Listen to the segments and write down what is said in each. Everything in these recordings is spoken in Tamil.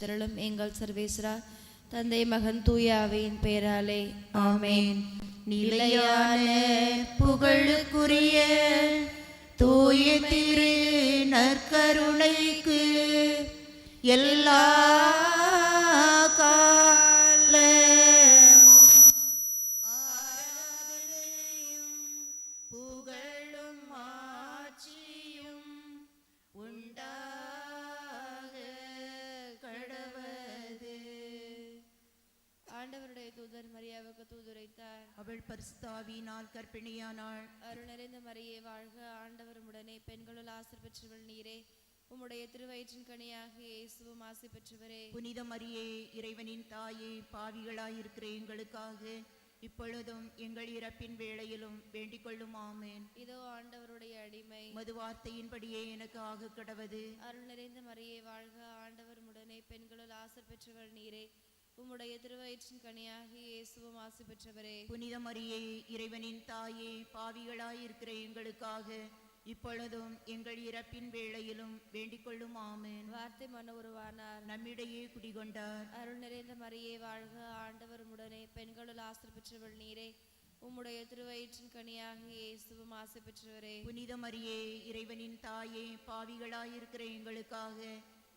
திரளும் எங்கள் சர்வேஸ்வரா தந்தை மகன் தூயாவின் பெயராலே ஆமேன். நிலையான புகழுக்குரிய தூய திரு நற்கருணைக்கு எல்லா தூதர் மரியாவுக்கு தூதுரைத்தார். அவள் பரிசுத்தாவினால் கற்பிணியானாள். அருள் நிறைந்த மரியே வாழ்க ஆண்டவர் உடனே. பெண்களுள் ஆசிர் பெற்றவள் நீரே. உம்முடைய திருவயிற்றின் கனியாக இயேசுவும் ஆசி பெற்றவரே. புனித மரியே இறைவனின் தாயே பாவிகளாயிருக்கிற எங்களுக்காக இப்பொழுதும் எங்கள் இறப்பின் வேளையிலும் வேண்டிக் கொள்ளும் ஆமேன். இதோ ஆண்டவருடைய அடிமை. மது வார்த்தையின்படியே எனக்கு ஆக கடவது அருள் நிறைந்த மரியே வாழ்க ஆண்டவர் உடனே. பெண்களுள் ஆசிர் பெற்றவள் நீரே. உம்முடைய திருவயிற்றின் கனியாக இயேசுவும் ஆசி பெற்றவரே. புனித மரியே இறைவனின் தாயே பாவிகளாயிருக்கிற எங்களுக்காக இப்பொழுதும் எங்கள் இறப்பின் வேளையிலும் வேண்டிக் கொள்ளும் ஆமேன். வார்த்தை மன உருவானார். நம்மிடையே குடிகொண்டார். அருள் நிறைந்த மரியே வாழ்க ஆண்டவர் உடனே பெண்களுள் ஆசிர் பெற்றவள் நீரே. உம்முடைய திருவயிற்றின் கனியாக இயேசுவும் ஆசி பெற்றவரே. புனித மரியே இறைவனின் தாயே பாவிகளாயிருக்கிற எங்களுக்காக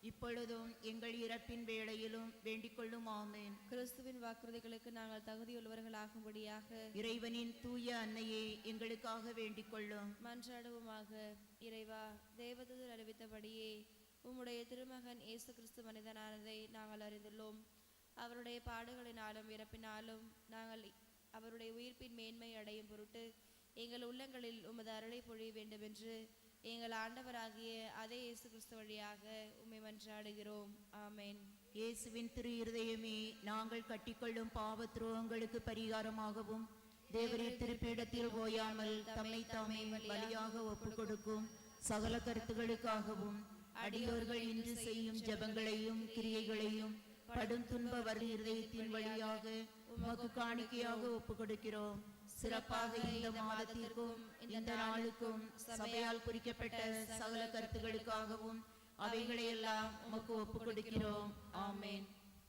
இப்பொழுதும் எங்கள் இறப்பின் வேளையிலும் வேண்டிக் கொள்ளும் ஆமேன் கிறிஸ்துவின் வாக்குறுதிகளுக்கு நாங்கள் தகுதியுள்ளவர்களாகும்படியாக இறைவனின் தூய அன்னையே எங்களுக்காக வேண்டிக் கொள்ளும். மன்றாடுவோமாக இறைவா தேவதூதர் அறிவித்தபடியே உம்முடைய திருமகன் இயேசு கிறிஸ்து மனிதனானதை நாங்கள் அறிந்துள்ளோம். அவருடைய பாடுகளினாலும் இறப்பினாலும் நாங்கள் அவருடைய உயிர்ப்பின் மேன்மை அடையும் பொருட்டு எங்கள் உள்ளங்களில் உமது அருளை பொழிய வேண்டுமென்று எங்கள் ஆண்டவராகிய அதே இயேசு கிறிஸ்து வழியாக உம்மை மன்றாடுகிறோம். ஆமென். இயேசுவின் திரு இருதயமே நாங்கள் கட்டிக்கொள்ளும் பாவ துரோகங்களுக்கு பரிகாரமாகவும் தேவரீர் திருப்பீடத்தில் ஓயாமல் தம்மை தாமே பலியாக ஒப்புக் கொடுக்கும். சகல கருத்துகளுக்காகவும் அடியோர்கள் இன்று செய்யும் ஜெபங்களையும் கிரியைகளையும் படும் துன்ப வரு இருதயத்தின் வழியாக உமக்கு காணிக்கையாக ஒப்புக் கொடுக்கிறோம். சிறப்பாக இந்த மாதத்திற்கும் இந்த நாளுக்கும் சபையால் குறிக்கப்பட்ட சகல கருத்துகளுக்காகவும் அவைகளையெல்லாம் உமக்கு ஒப்புக் கொடுக்கிறோம் ஆமேன்.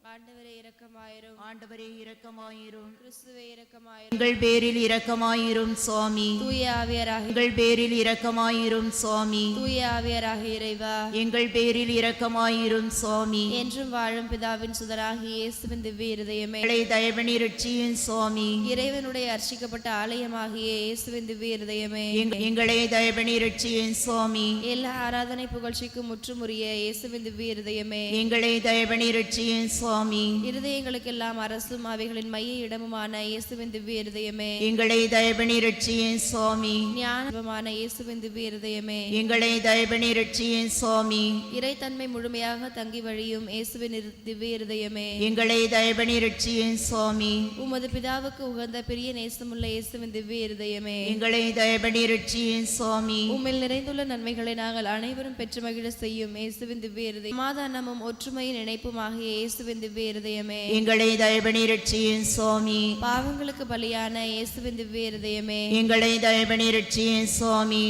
ஆண்டவரே இரக்கமாயிரும். ஆண்டவரே இரக்கமாயிரும். கிறிஸ்துவே இரக்கமாயிரும். எங்கள் பேரில் இரக்கமாயிரும் சுவாமி. தூய ஆவியராக எங்கள் பேரில் இரக்கமாயிரும் சுவாமி. தூய ஆவியராக இறைவா. எங்கள் பேரில் இரக்கமாயிரும் சுவாமி. என்றும் வாழும் பிதாவின் சுதராகிய இயேசுவின் திவ்ய இருதயமே. எங்களை தயவனி ரட்சியும் சுவாமி. இறைவனுடைய அர்ச்சிக்கப்பட்ட ஆலயமாகிய இயேசுவின் திவ்ய இருதயமே. எங்க- எங்களை தயவனி ரட்சியும் சுவாமி. எல்லா ஆராதனை புகழ்ச்சிக்கும் முற்றுமுறிய இயேசுவின் திவ்ய இருதயமே. எங்களை தயவனி ரட்சியும் சுவாமி. இருதயங்களுக்கெல்லாம் அரசும் அவைகளின் மைய இடமுமான இயேசுவின் திவ்ய இருதயமே. எங்களை தயவனி ரட்சியும் சுவாமி. ஞானமான இயேசுவின் திவ்ய இருதயமே. எங்களை தயவனி ரட்சியும் சுவாமி. இறைத்தன்மை முழுமையாக தங்கி வழியும் இயேசுவின் திவ்ய இருதயமே. எங்களை தயவனி ரட்சியும் சுவாமி. உமது பிதாவுக்கு உகந்த பிரிய நேசமுள்ள இயேசுவின் திவ்ய இருதயமே. எங்களை தயவனி ரட்சியும் சுவாமி. உம்மில் நிறைந்துள்ள நன்மைகளை நாங்கள் அனைவரும் பெற்று மகிழ செய்யும் இயேசுவின் திவ்ய இருதயம் சமாதானமும் ஒற்றுமையின் இணைப்புமாகிய இயேசுவின் திவ்ய இருதயமே. எங்களை தயவனி ரட்சியும் சுவாமி. பாவங்களுக்கு பலியான இயேசுவின் திவ்ய இருதயமே. எங்களை தயவனி ரட்சியும் சுவாமி.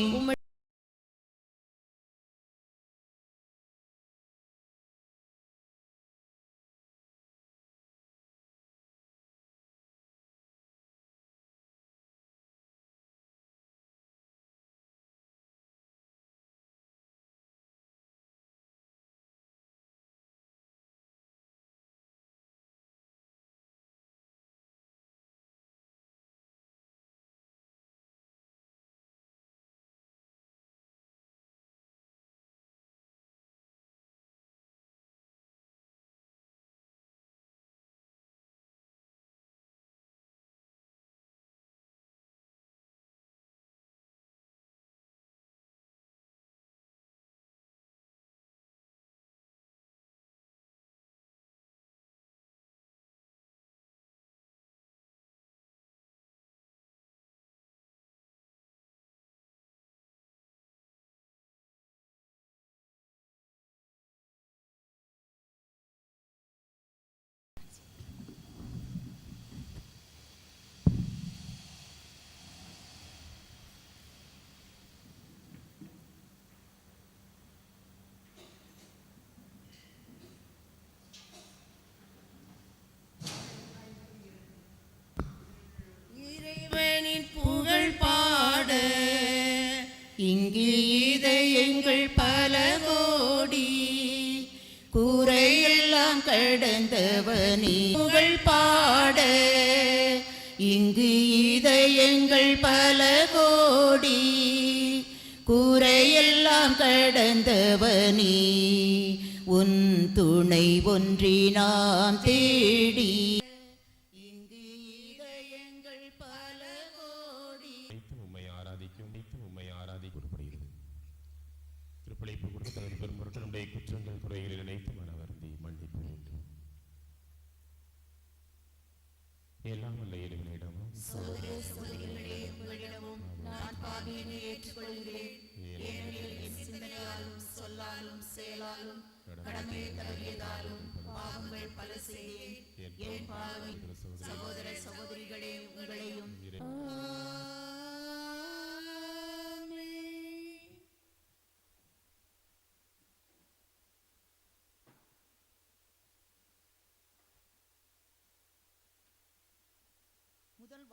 புகழ் பாட. இங்கு இதயங்கள் பல கோடி. கூரையெல்லாம் கடந்தவனே உன் துணை ஒன்றி நாம் தேடி. இறைவனிடமும் நான் பாவியினை ஏற்றுக்கொள்கிறேன் ஏனெனில் என் சிந்தனையாலும் சொல்லாலும் செயலாலும் கடமை தவறியதாலும் பாவங்கள் பல செய்தேன் என் பாவி சகோதர சகோதரிகளே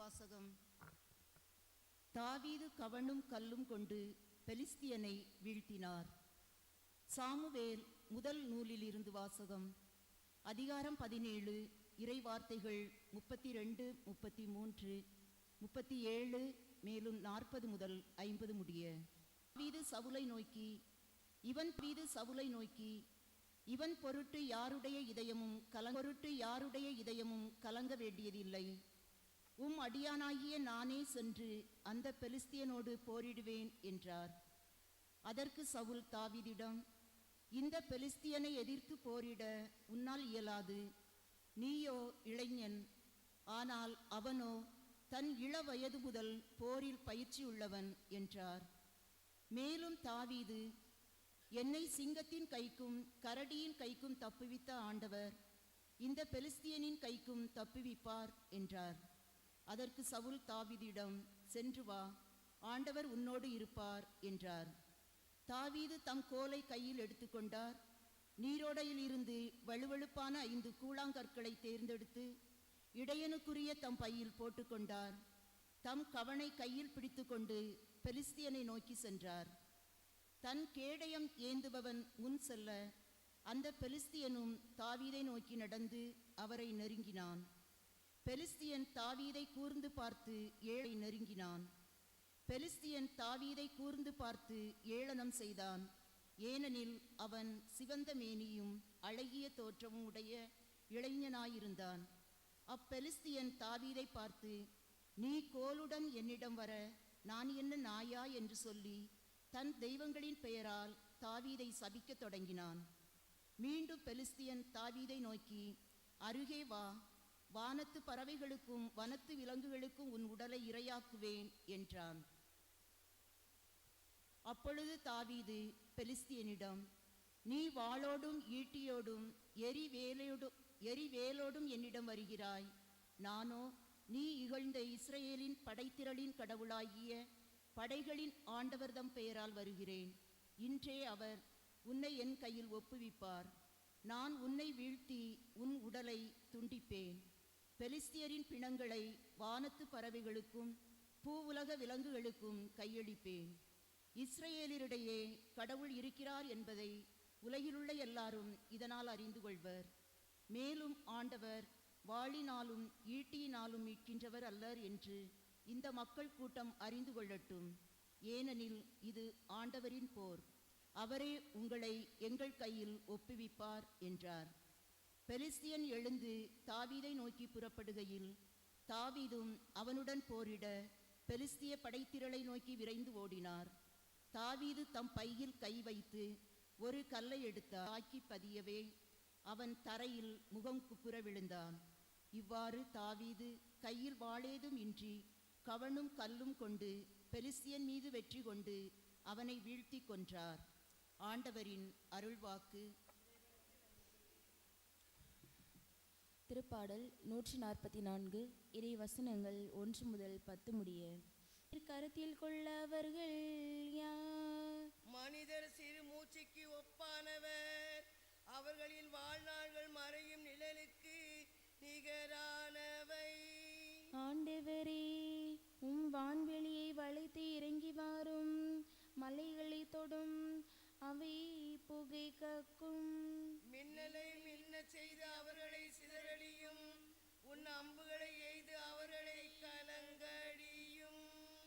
வாசகம். தாவீது கவனும் கல்லும் கொண்டு பெலிஸ்தியனை வீழ்த்தினார். சாமுவேல் முதல் நூலில் இருந்து வாசகம். அதிகாரம் பதினேழு இறை வார்த்தைகள் முப்பத்தி ரெண்டு முப்பத்தி மூன்று முப்பத்தி ஏழு மேலும் நாற்பது முதல் ஐம்பது முடிய. வீது சவுலை நோக்கி இவன் மீது சவுலை நோக்கி இவன் பொருட்டு யாருடைய இதயமும் கலங்கொருட்டு யாருடைய இதயமும் கலங்க வேண்டியதில்லை. உம் அடியானாகிய நானே சென்று அந்த பெலிஸ்தியனோடு போரிடுவேன் என்றார். அதற்கு சவுல் தாவீதிடம் இந்த பெலிஸ்தியனை எதிர்த்து போரிட உன்னால் இயலாது. நீயோ இளைஞன் ஆனால் அவனோ தன் இள வயது முதல் போரில் பயிற்சியுள்ளவன் என்றார். மேலும் தாவீது என்னை சிங்கத்தின் கைக்கும் கரடியின் கைக்கும் தப்புவித்த ஆண்டவர் இந்த பெலிஸ்தியனின் கைக்கும் தப்புவிப்பார் என்றார். அதற்கு சவுல் தாவீதிடம் சென்று வா ஆண்டவர் உன்னோடு இருப்பார் என்றார். தாவீது தம் கோலை கையில் எடுத்துக்கொண்டார் நீரோடையில் இருந்து வழுவழுப்பான ஐந்து கூழாங்கற்களை தேர்ந்தெடுத்து இடையனுக்குரிய தம் பையில் போட்டுக்கொண்டார் தம் கவனை கையில் பிடித்துக்கொண்டு பெலிஸ்தியனை நோக்கி சென்றார். தன் கேடயம் ஏந்துபவன் முன் செல்ல அந்த பெலிஸ்தியனும் தாவீதை நோக்கி நடந்து அவரை நெருங்கினான். பெலிஸ்தியன் தாவீதை கூர்ந்து பார்த்து ஏழை நெருங்கினான். பெலிஸ்தியன் தாவீதை கூர்ந்து பார்த்து ஏளனம் செய்தான். ஏனெனில் அவன் சிவந்த மேனியும் அழகிய தோற்றமும் உடைய இளைஞனாயிருந்தான். அப்பெலிஸ்தியன் தாவீதை பார்த்து நீ கோலுடன் என்னிடம் வர நான் என்ன நாயா? என்று சொல்லி தன் தெய்வங்களின் பெயரால் தாவீதை சபிக்கத் தொடங்கினான். மீண்டும் பெலிஸ்தியன் தாவீதை நோக்கி அருகே வா வானத்து பறவைகளுக்கும் வனத்து விலங்குகளுக்கும் உன் உடலை இரையாக்குவேன் என்றான். அப்பொழுது தாவீது பெலிஸ்தியனிடம் நீ வாளோடும் ஈட்டியோடும் எரி வேலையோடும் எரி வேலோடும் என்னிடம் வருகிறாய். நானோ நீ இகழ்ந்த இஸ்ரேலின் படைத்திரளின் கடவுளாகிய படைகளின் ஆண்டவர்தம் பெயரால் வருகிறேன். இன்றே அவர் உன்னை என் கையில் ஒப்புவிப்பார். நான் உன்னை வீழ்த்தி உன் உடலை துண்டிப்பேன். பெலிஸ்தியரின் பிணங்களை வானத்து பறவைகளுக்கும் பூவுலக விலங்குகளுக்கும் கையளிப்பேன். இஸ்ரவேலரிடையே கடவுள் இருக்கிறார் என்பதை உலகிலுள்ள எல்லாரும் இதனால் அறிந்து கொள்வர் மேலும் ஆண்டவர் வாளினாலும் ஈட்டியினாலும் மீட்கின்றவர் அல்லர் என்று இந்த மக்கள் கூட்டம் அறிந்து கொள்ளட்டும் ஏனெனில் இது ஆண்டவரின் போர். அவரே உங்களை எங்கள் கையில் ஒப்புவிப்பார் என்றார். பெலிஸ்தியன் எழுந்து தாவீதை நோக்கி புறப்படுகையில் தாவீதும் அவனுடன் போரிட பெலிஸ்திய படைத்திரளை நோக்கி விரைந்து ஓடினார். தாவீது தம் பையில் கை வைத்து ஒரு கல்லை எடுத்து ஆக்கி பதியவே அவன் தரையில் முகம் குப்புற விழுந்தான். இவ்வாறு தாவீது கையில் வாளேதும் இன்றி கவனும் கல்லும் கொண்டு பெலிஸ்தியன் மீது வெற்றி கொண்டு அவனை வீழ்த்தி கொன்றார். ஆண்டவரின் அருள்வாக்கு திருப்பாடல் நூற்றி நாற்பத்தி நான்கு இறை வசனங்கள் ஒன்று முதல் பத்து முடிய. கருத்தில் கொள்ளவர்கள் யார்? மனிதர் சிறு மூச்சுக்கு ஒப்பானவர். அவர்களின் வாழ்நாள்கள் மறையும் நிழலுக்கு நிகரானவை. ஆண்டவரே உம் வான்வெளியை வளைத்து இறங்கி வாரும். மலைகளை தொடும் அவை புகை கக்கும். செய்து அவர்களை சிதறடியும்? உன் அம்புகளை எய்து அவர்களை கலங்கடியும்.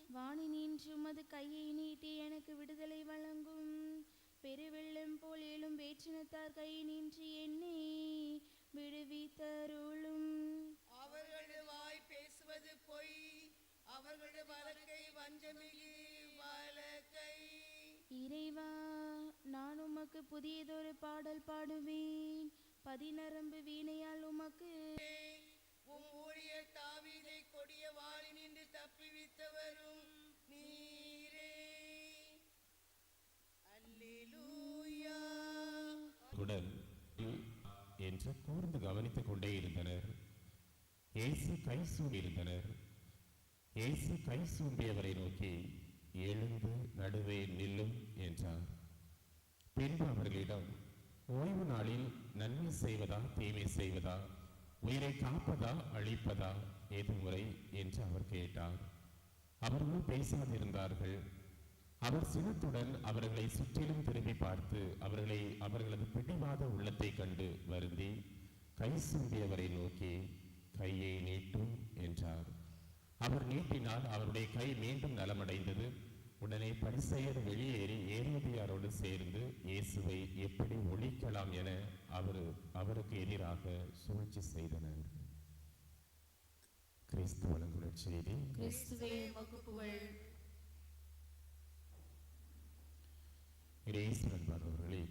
வாணி நின்று உமது கையை நீட்டி எனக்கு விடுதலை வழங்கும். பெருவெள்ளம் போல் எழும் வேற்றினத்தார் கை நின்று என்னை விடுவித்தருளும். அவர்களது வாய் பேசுவது பொய். அவர்களது வழக்கை வஞ்சமிகு வழக்கை இறைவா நான் உமக்கு புதியதொரு பாடல் பாடுவேன். பதினரம்பு வீணையால் உமக்கு உம் ஊழியர் தாவீதை கொடிய வாளினின்று தப்பிவித்தவரும் நீரே. அல்லேலூயா. உடன் என்று கூர்ந்து கவனித்துக் கொண்டே இருந்தனர். இயேசு கை சூம்பியிருந்தனர் இயேசு கை சூம்பியவரை நோக்கி எழுந்து நடுவே நில்லும் என்றார். பின்பு அவர்களிடம் ஓய்வு நாளில் நன்மை செய்வதா தீமை செய்வதா உயிரை காப்பதா அழிப்பதா ஏது முறை என்று அவர் கேட்டார். அவர்கள் பேசாதிருந்தார்கள் அவர் சினத்துடன் அவர்களை சுற்றிலும் திரும்பி பார்த்து அவர்களை அவர்களது பிடிவாத உள்ளத்தை கண்டு வருந்தி கை சூம்பியவரை நோக்கி கையை நீட்டும் என்றார். அவர் நீட்டினால் அவருடைய கை மீண்டும் நலமடைந்தது. உடனே பரிசெயர் வெளியேறி ஏரோதியாரோடு சேர்ந்து இயேசுவை எப்படி ஒழிக்கலாம் என அவர் அவருக்கு எதிராக சூழ்ச்சி செய்தனர். கிறிஸ்து வழங்குள்ள செய்தி. கிறிஸ்துவே உமக்கு புகழ் இயேசுடன் வருபவர்களே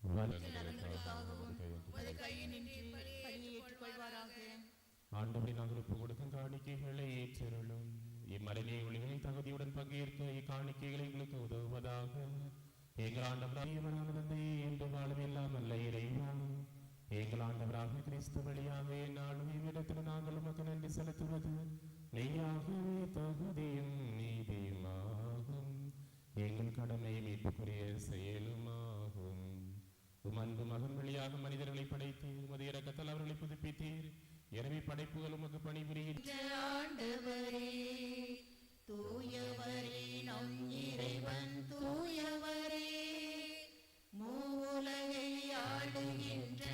நலன்களுக்காகவும் உமது கையினின்று பலியை ஏற்றுக்கொள்வாராக ஆண்டவரை நாங்கள் கொடுக்கும் காணிக்கைகளை ஏற்றருளும். இம்மரணி ஒளிகளில் தகுதியுடன் பங்கேற்க இக்காணிக்கைகளை உங்களுக்கு உதவுவதாக எங்கள் ஆண்டவராக தந்தை என்று வாழும் இல்லாமல் இறைவா எங்கள் ஆண்டவராக கிறிஸ்து வழியாக என்னாலும் இவ்விடத்தில் நாங்கள் உமக்கு நன்றி செலுத்துவது நெய்யாகவே தகுதியும் நீதியுமாகும் எங்கள் கடமை மீட்புக்குரிய செயலுமாகும் உமன்பு மகன் வழியாக மனிதர்களை படைத்தீர் உமது இறக்கத்தால் அவர்களை புதுப்பித்தீர் எனவே படைப்புகள் உமக்கு பணிபுரிகின்றன ஆண்டவரே தூயவரே நம் இறைவன் தூயவரே மூலகை ஆளுகின்ற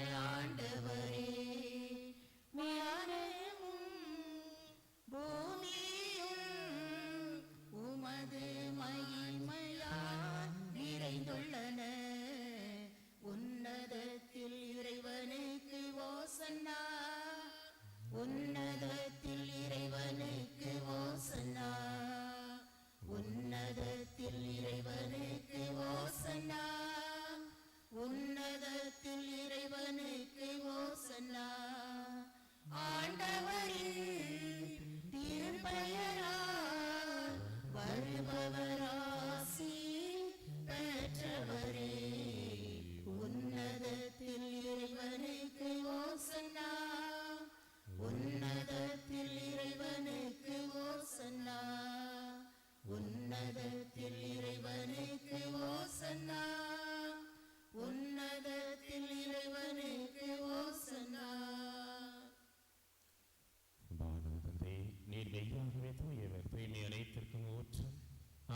தூய்மை ஊற்றம்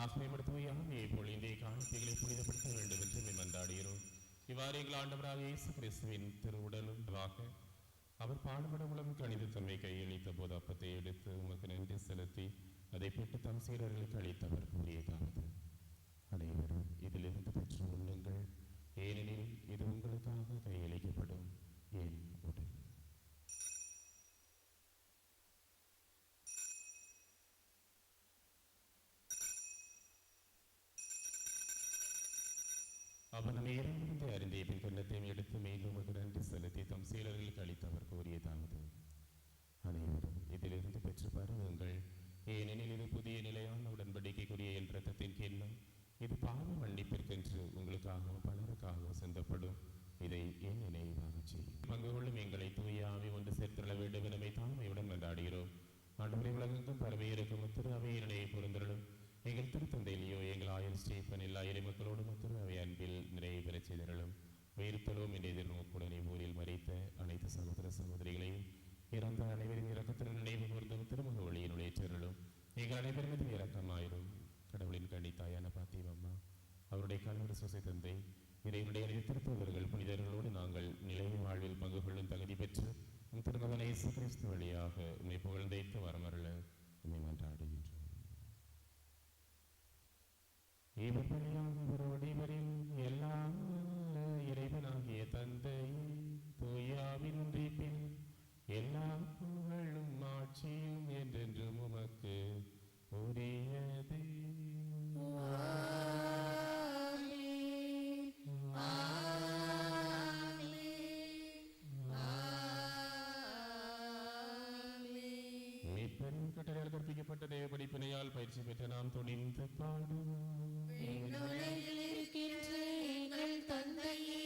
ஆகவே நம்முடைய தூயாமையை பொழிந்தே காணிக்கைகளை புனிதப்படுத்த வேண்டும் என்று நாம் மன்றாடுகிறோம். இவ்வாறு எங்கள் ஆண்டவராக இயேசு கிறிஸ்துவின் திருவுடலும் வாக அவர் பாடுபட உலகம் கணித தம்மை கையளித்த போது அப்பத்தை எடுத்து உமக்கு நன்றி செலுத்தி அதை பெற்று தம் சீரர்களுக்கு அளித்தவர் கூறியதாவது அனைவரும் இதிலிருந்து பெற்று உள்ளுங்கள் ஏனெனில் இது உங்களுக்காக கையளிக்கப்படும் என் உடல் அவன் நேரமிருந்து அறிந்தே பின் கண்டத்தையும் எடுத்து மீண்டும் நன்றி செலுத்தி தம் சீலர்களுக்கு அளித்தவர் கூறியதாவது. அனைவரும் இதிலிருந்து பெற்று பருவுங்கள். ஏனெனில் இது புதிய நிலையான உடன்படிக்கைக்குரிய என் ரத்தத்தின் கிண்ணம். இது பாவ மன்னிப்பிற்கென்று உங்களுக்காகவும் பலருக்காகவும் சிந்தப்படும். இதை ஏன் நினைவாக செய்யும்? பங்கு கொள்ளும் எங்களை தூயாவை ஒன்று சேர்த்துள்ள வேண்டும். என தாமையுடன் கொண்டாடுகிறோம். ஆண்டு உலகெங்கும் பரவியிருக்கும் திரு அவையினை பொருந்தலும் எங்கள் திருத்தந்தையிலேயோ எங்கள் ஆயுள் ஸ்டீபன் எல்லா இறைமக்களோடும் மற்றும் அவை அன்பில் நிறைவு பெறச் செய்தர்களும் உயிர்த்தலும் என்ற எதிர்நோக்குடனே ஊரில் மறைத்த அனைத்து சகோதர சகோதரிகளையும் இறந்த அனைவரின் இறக்கத்துடன் நினைவு கூர்ந்தும் திருமுக ஒளியினுடைய சேரலும். எங்கள் அனைவரும் மீதும் இறக்கமாயிரும் கடவுளின் கண்ணி தாயான பாத்தியம்மா அவருடைய கணவர் சுசை தந்தை இறைவனுடைய திருத்தவர்கள் புனிதர்களோடு நாங்கள் நிலை வாழ்வில் பங்கு கொள்ளும் தகுதி பெற்று உம் திருமகன் இயேசு கிறிஸ்து வழியாக உண்மை புகழ்ந்தைத்து வரமருள. உண்மை மன்றாடுகின்றோம். இவர் வழியாக இவரோடு இவரில் எல்லா இறைவனாகிய தந்தை தூயாவின் ஒன்றிப்பில் எல்லா புகழும் ஆட்சியும் என்றென்றும் உமக்கு உரியதே கற்பிக்கப்பட்ட தேவ படிப்பினையால் பயிற்சி பெற்ற நாம் துணிந்து பாடுவோம் தந்தையே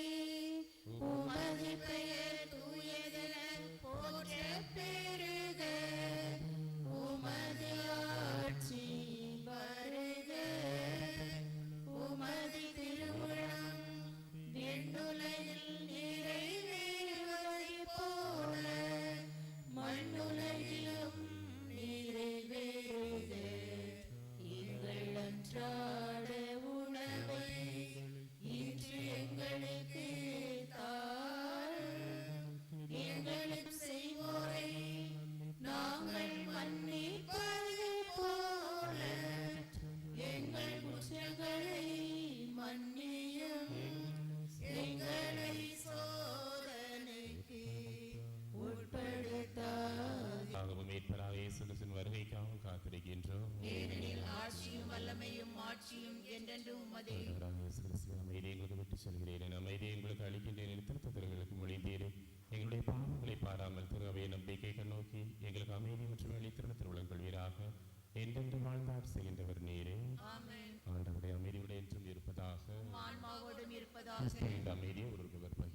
ஆண்டவராக இயேசு கிறிஸ்துவே, அமைதியை உங்களுக்கு விட்டு செல்கிறேன். அமைதியை உங்களுக்கு அளிக்கின்றேன். திருத்தத்திற்கு மொழிந்தீரே. எங்களுடைய பாவங்களை பாராமல் திருவையை நம்பிக்கை கண்ணோக்கி எங்களுக்கு அமைதி மற்றும் வெளித்திறனத்தில் உலகொள்வீராக என்றென்று வாழ்ந்தார் செய்கின்றவர் நீரே. ஆண்டவருடைய அமைதியுடைய என்றும் இருப்பதாக. இருப்பதாக. அமைதியை ஒருவர்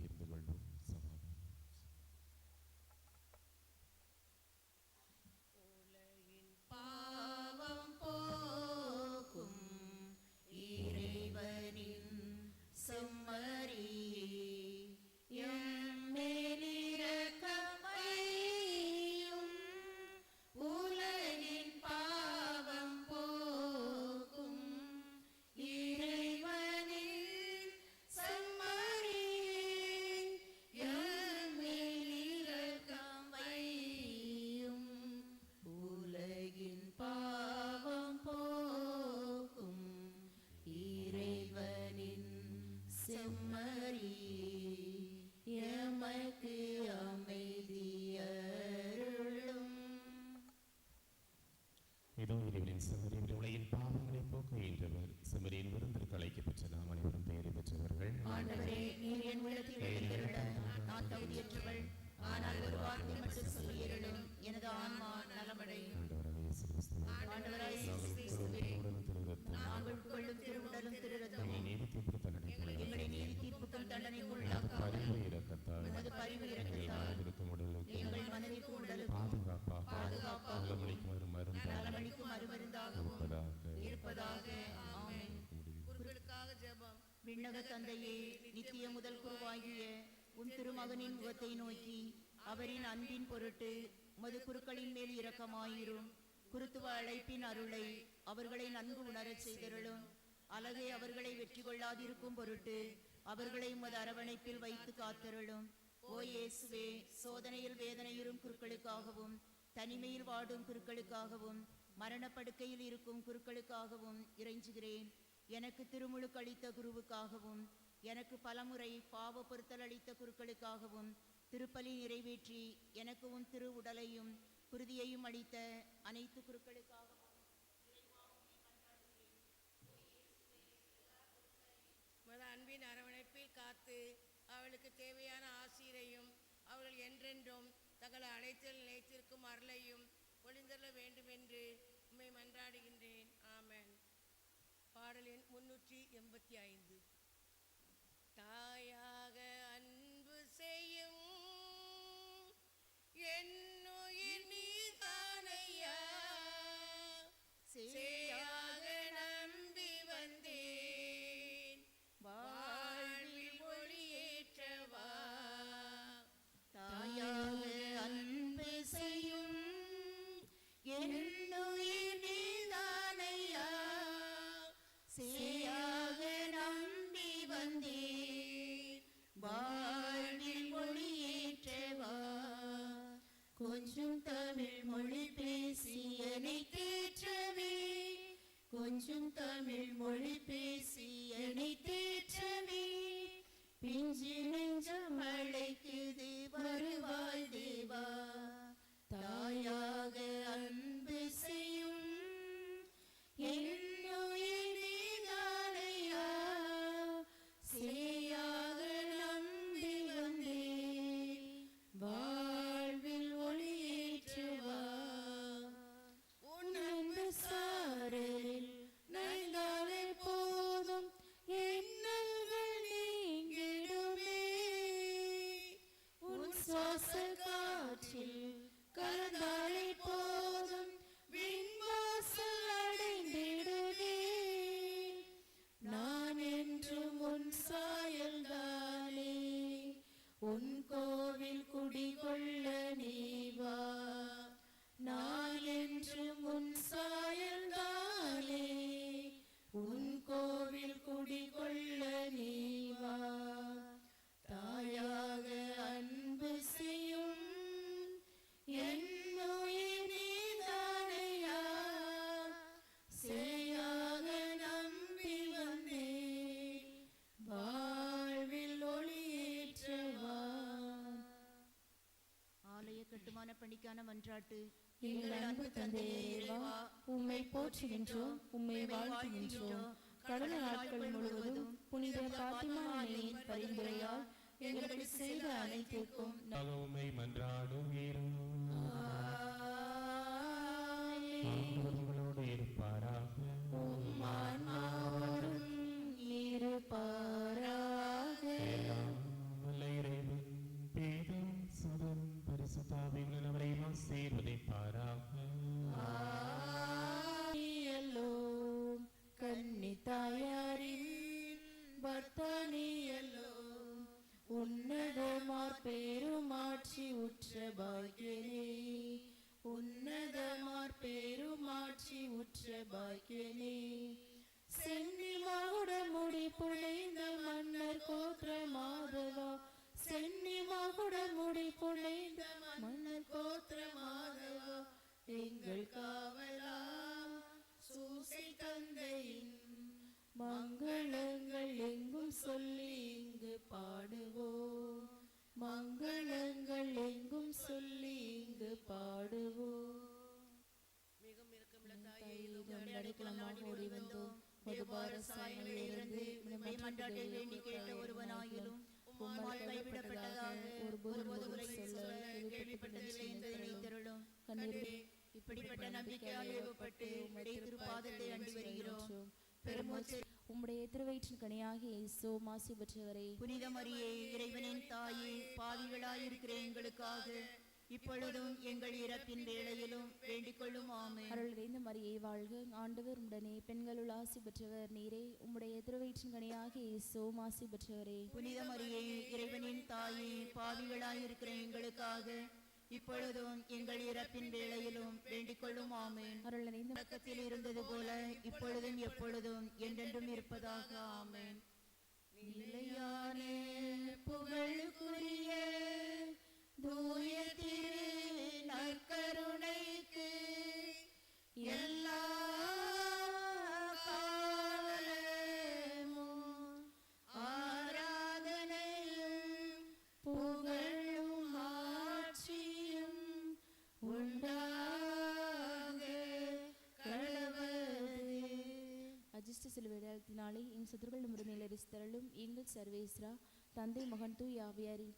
விண்ணக தந்தையே நித்திய முதல் குருவாகிய உன் திருமகனின் முகத்தை நோக்கி அவரின் அன்பின் பொருட்டு உமது குருக்களின் மேல் இரக்கமாயிரும். குருத்துவ அழைப்பின் அருளை அவர்களை நன்கு உணரச் செய்தருளும். அழகை அவர்களை வெற்றி கொள்ளாதிருக்கும் பொருட்டு அவர்களை உமது அரவணைப்பில் வைத்து காத்தருளும். ஓ இயேசுவே சோதனையில் வேதனையுறும் குருக்களுக்காகவும் தனிமையில் வாடும் குருக்களுக்காகவும் மரணப்படுக்கையில் இருக்கும் குருக்களுக்காகவும் இறைஞ்சுகிறேன். எனக்கு திருமுழுக்கு அளித்த குருவுக்காகவும் எனக்கு பலமுறை பாவ பொருத்தல் அளித்த குருக்களுக்காகவும் திருப்பலி நிறைவேற்றி எனக்கும் திரு உடலையும் குருதியையும் அளித்த அனைத்து குருக்களுக்காகவும் மத அன்பின் அரவணைப்பில் காத்து அவளுக்கு தேவையான ஆசிரியையும் அவள் என்றென்றும் தங்கள் அழைத்தல் நிலைத்திருக்கும் அருளையும் ஒளிந்தள்ள வேண்டுமென்று உண்மை மன்றாடுகின்றேன். பாடல் எண் முன்னூற்றி எண்பத்தி ஐந்து. தாயாக அன்பு செய்யும் என்னுயிர் நீதானையா? சே மன்றாட்டு எங்கள் அன்பு தந்தையே உம்மை போற்றுகின்றோம் உம்மை வாழ்த்துகின்றோம். கடந்த நாட்கள் முழுவதும் புனித பாத்திமா அன்னையின் பரிந்துரையால் எங்களுக்கு செய்த அனைத்திற்கும் உம்மை மன்றாடுகிறோம். இருப்பாராக. மதுபார சாயலிலிருந்து உம்மை மன்றாட்டை வேண்டி கேட்ட ஒருவனாயிலும் உம்மால் கைவிடப்பட்டதாக ஒருபோதும் ஒருபோது உரை உரை சொல்ல சொல்ல கேள்விப்பட்டதில்லை என்பதனை திரளும் கண்ணீர் இப்படிப்பட்ட நம்பிக்கையால் ஏவப்பட்டு உம்முடைய திருப்பாதத்தை அண்டி வருகிறோம். பெருமூச்சு உம்முடைய திருவயிற்றின் கனியாகிய இயேசு மாசி பெற்றவரே. புனித மரியே இறைவனின் தாயே பாவிகளாயிருக்கிற எங்களுக்காக இப்பொழுதும் எங்கள் இறப்பின் வேளையிலும் வேண்டிக் கொள்ளும் ஆமே அருள் நிறைந்த மரியை வாழ்க. ஆண்டவர் உடனே பெண்களுள் ஆசி பெற்றவர் நீரே. உம்முடைய திருவயிற்றின் கனியாகிய இயேசு மாசி பெற்றவரே. புனித மரியே இறைவனின் தாயே பாவிகளாயிருக்கிற எங்களுக்காக இப்பொழுதும் எங்கள் இறப்பின் வேளையிலும் வேண்டிக் கொள்ளும் ஆமேன் அருள் நிறைந்த தொடக்கத்தில் இருந்தது போல இப்பொழுதும் எப்பொழுதும் என்றென்றும் இருப்பதாக ஆமென். நிலையான புகழுக்குரிய தூய திரு நற்கருணைக்கு எல்லா காலமும் ஆராதனையும் புகழும் ஆட்சியும் உண்டாக அஜிஷ்ட சிலுவையினாலே என் சத்துருக்கள் முறைமையில் எரிஸ்தரலும் எங்கள் சர்வேஸ்ரா தந்தை மகன் தூய் ஆவியாரின்